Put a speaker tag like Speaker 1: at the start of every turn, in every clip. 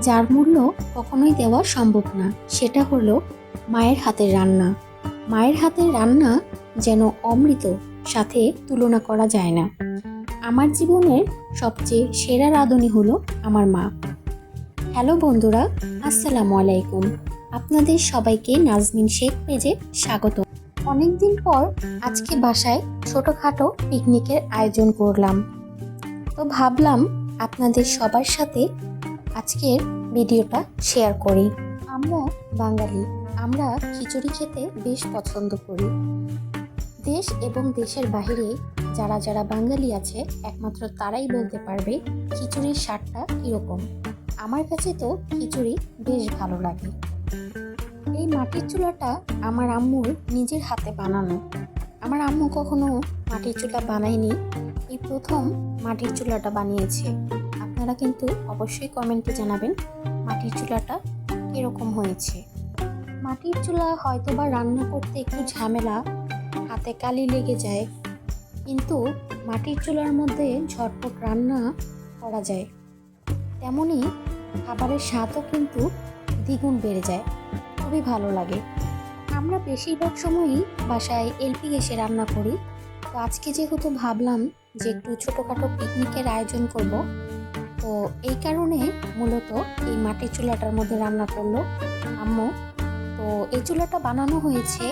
Speaker 1: যার মূল্য কখনোই দেওয়া সম্ভব না, সেটা হলো মায়ের হাতের রান্না। মায়ের হাতের রান্না যেন অমৃত, সাথে তুলনা করা যায় না। আমার জীবনের সবচেয়ে সেরা রাঁধুনি হলো আমার মা। হ্যালো বন্ধুরা, আসসালামু আলাইকুম। আপনাদের সবাইকে নাজমিন শেখ পেজে স্বাগত। অনেকদিন পর আজকে বাসায় ছোটোখাটো পিকনিকের আয়োজন করলাম। তো ভাবলাম আপনাদের সবার সাথে আজকের ভিডিওটা শেয়ার করি। আমরা বাঙালি, আমরা খিচুড়ি খেতে বেশ পছন্দ করি। দেশ এবং দেশের বাইরে যারা যারা বাঙালি আছে, একমাত্র তারাই বলতে পারবে খিচুড়ির স্বাদটা কীরকম। আমার কাছে তো খিচুড়ি বেশ ভালো লাগে। এই মাটির চুলাটা আমার আম্মুর নিজের হাতে বানানো। আমার আম্মু কখনো মাটির চুলা বানায়নি এই প্রথম মাটির চুলাটা বানিয়েছে। আপনারা কিন্তু অবশ্যই কমেন্টে জানাবেন মাটির চুলাটা কীরকম হয়েছে। মাটির চুলা হয়তো বা রান্না করতে একটু ঝামেলা, হাতে কালি লেগে যায়, কিন্তু মাটির চুলার মধ্যে ঝটপট রান্না করা যায়। তেমনই খাবারের স্বাদও কিন্তু দ্বিগুণ বেড়ে যায়। খুবই ভালো লাগে। আমরা বেশিরভাগ সময়ই বাসায় এলপি গ্যাসে রান্না করি। তো আজকে যেহেতু ভাবলাম যে একটু ছোটোখাটো পিকনিকের আয়োজন করব তো এই কারণে মূলত এই মাটির চুলাটার মধ্যে রান্না করল আম্মু। তো এই চুলাটা বানানো হয়েছে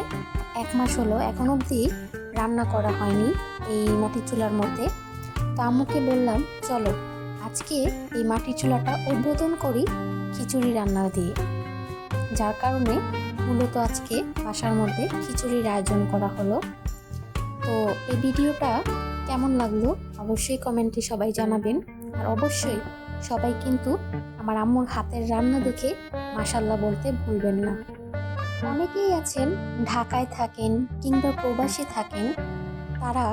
Speaker 1: এক মাস হলো এখন অবধি রান্না করা হয়নি এই মাটির চুলার মধ্যে। তো আম্মুকে বললাম চলো আজকে এই মাটির চুলাটা উদ্বোধন করি খিচুড়ি রান্না দিয়ে। যার কারণে মূলত আজকে বাসার মধ্যে খিচুড়ির আয়োজন করা হলো। তো এই ভিডিওটা কেমন লাগল অবশ্যই কমেন্টে সবাই জানাবেন। আর অবশ্যই সবাই কিন্তু আমার আম্মুর হাতের রান্না দেখে মাসাল্লাহ বলতে ভুলবেন না। অনেকেই আছেন, ঢাকায় থাকেন কিংবা প্রবাসী থাকেন, তারা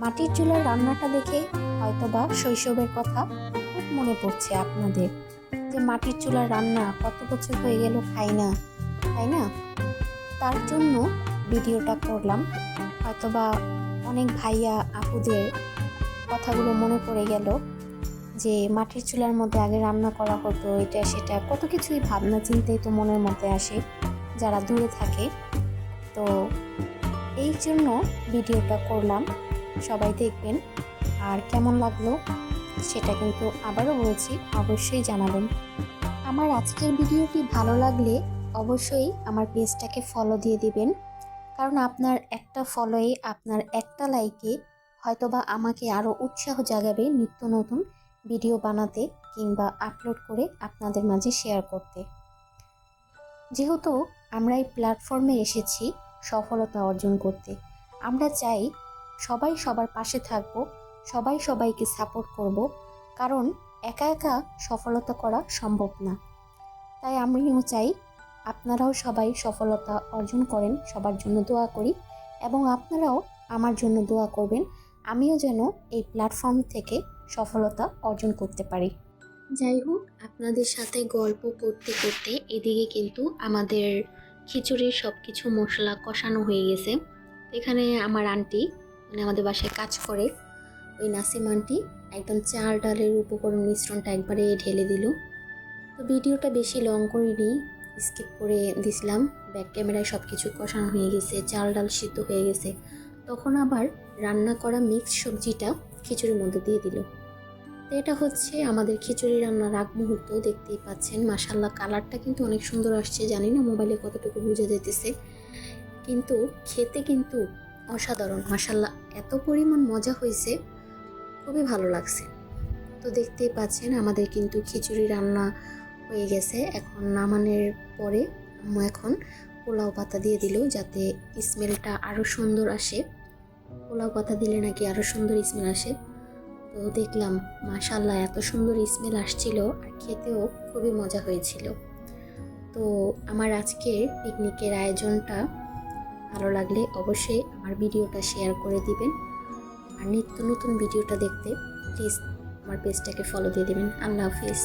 Speaker 1: মাটির চুলার রান্নাটা দেখে হয়তোবা শৈশবের কথা খুব মনে পড়ছে আপনাদের। যে মাটির চুলার রান্না কত বছর হয়ে গেল, খাই না, তাই না? তার জন্য ভিডিওটা করলাম। হয়তোবা অনেক ভাইয়া, আপুদের কথাগুলো মনে পড়ে গেল যে মাটির চুলার মধ্যে আগে রান্না করা হতো, এটা সেটা কত কিছুই ভাবনা চিন্তাই তো মনের মধ্যে আসে যারা দূরে থাকে। তো এই জন্য ভিডিওটা করলাম। সবাই দেখবেন আর কেমন লাগল সেটা কিন্তু আবারও বলছি, অবশ্যই জানাবেন। আমার আজকের ভিডিওটি ভালো লাগলে অবশ্যই আমার পেজটাকে ফলো দিয়ে দিবেন। কারণ আপনার একটা ফলোয়ে আপনার একটা লাইকে হয়তোবা আমাকে আরও উৎসাহ জাগাবে নিত্য নতুন ভিডিও বানাতে কিংবা আপলোড করে আপনাদের মাঝে শেয়ার করতে। যেহেতু আমরা এই প্ল্যাটফর্মে এসেছি সফলতা অর্জন করতে, আমরা চাই সবাই সবার পাশে থাকব, সবাই সবাইকে সাপোর্ট করব, কারণ একা একা সফলতা করা সম্ভব না। তাই আমিও চাই আপনারাও সবাই সফলতা অর্জন করেন, সবার জন্য দোয়া করি এবং আপনারাও আমার জন্য দোয়া করবেন, আমিও যেন এই প্ল্যাটফর্ম থেকে সফলতা অর্জন করতে পারি। যাই হোক, আপনাদের সাথে গল্প করতে করতে এদিকে কিন্তু আমাদের খিচুড়ির সব কিছু মশলা কষানো হয়ে গেছে। এখানে আমার আন্টি মানে আমাদের বাসায় কাজ করে, ওই নাসিম আন্টি একদম চাল ডালের উপকরণ মিশ্রণটা একবারে ঢেলে দিল। তো ভিডিওটা বেশি লং করিনি স্কিপ করে দিছিলাম। ব্যাক ক্যামেরায় সব কিছু কষানো হয়ে গেছে, চাল ডাল সিদ্ধ হয়ে গেছে। তখন আবার রান্না করা মিক্স সবজিটা খিচুড়ির মধ্যে দিয়ে দিল। তো এটা হচ্ছে আমাদের খিচুড়ি রান্নার আগ মুহূর্ত, দেখতেই পাচ্ছেন। মাসাল্লাহ কালারটা কিন্তু অনেক সুন্দর আসছে, জানি না মোবাইলে কতটুকু বুঝে যেতেছে কিন্তু খেতে কিন্তু অসাধারণ মাসাল্লাহ এত পরিমাণ মজা হয়েছে খুবই ভালো লাগছে। তো দেখতেই পাচ্ছেন, আমাদের কিন্তু খিচুড়ি রান্না হয়ে গেছে এখন নামানোর পরে এখন পোলাও পাতা দিয়ে দিল যাতে স্মেলটা আরও সুন্দর আসে। পোলাও পাতা দিলে নাকি আরও সুন্দর স্মেল আসে। তো দেখলাম মাশাল্লাহ এত সুন্দর স্মেল আসছিল আর খেতেও খুবই মজা হয়েছিল। তো আমার আজকের পিকনিকের আয়োজনটা ভালো লাগলে অবশ্যই আমার ভিডিওটা শেয়ার করে দিবেন। আর নিত্য নতুন ভিডিওটা দেখতে প্লিজ আমার পেজটাকে ফলো দিয়ে দেবেন। আল্লাহ হাফিজ।